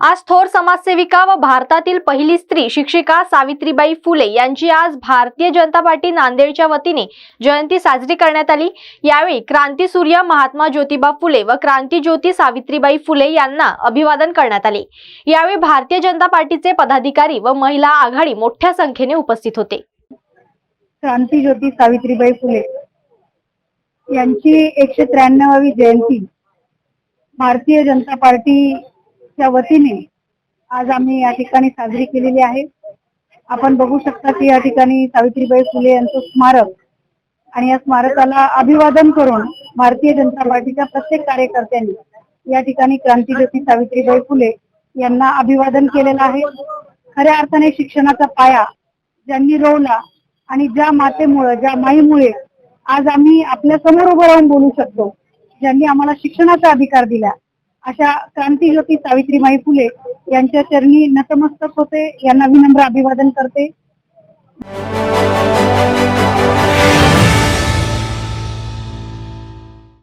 आज थोर समाजसेविका व भारतातील पहिली स्त्री शिक्षिका सावित्रीबाई फुले यांची आज भारतीय जनता पार्टी नांदेडच्या वतीने जयंती साजरी करण्यात आली. यावेळी क्रांती सूर्य महात्मा ज्योतिबा फुले व क्रांती ज्योती सावित्रीबाई फुले यांना अभिवादन करण्यात आले. यावेळी भारतीय जनता पार्टीचे पदाधिकारी व महिला आघाडी मोठ्या संख्येने उपस्थित होते. क्रांतीज्योती सावित्रीबाई फुले यांची एकशे त्र्याण्णवावी जयंती भारतीय जनता पार्टी च्या वतीने आज आम्ही या ठिकाणी साजरी केलेली आहे. आपण बघू शकता की या ठिकाणी सावित्रीबाई फुले यांचं स्मारक आणि या स्मारकाला अभिवादन करून भारतीय जनता पार्टीच्या प्रत्येक कार्यकर्त्यांनी या ठिकाणी क्रांतीज्योती सावित्रीबाई फुले यांना अभिवादन केलेलं आहे. खऱ्या अर्थाने शिक्षणाचा पाया ज्यांनी रोवला आणि ज्या मातेमुळे ज्या माईमुळे आज आम्ही आपल्यासमोर उभं राहून बोलू शकतो ज्यांनी आम्हाला शिक्षणाचा अधिकार दिला अशा क्रांतीज्योती सावित्रीबाई फुले यांच्या चरणी नतमस्तक होते. यांना विनम्र अभिवादन करते.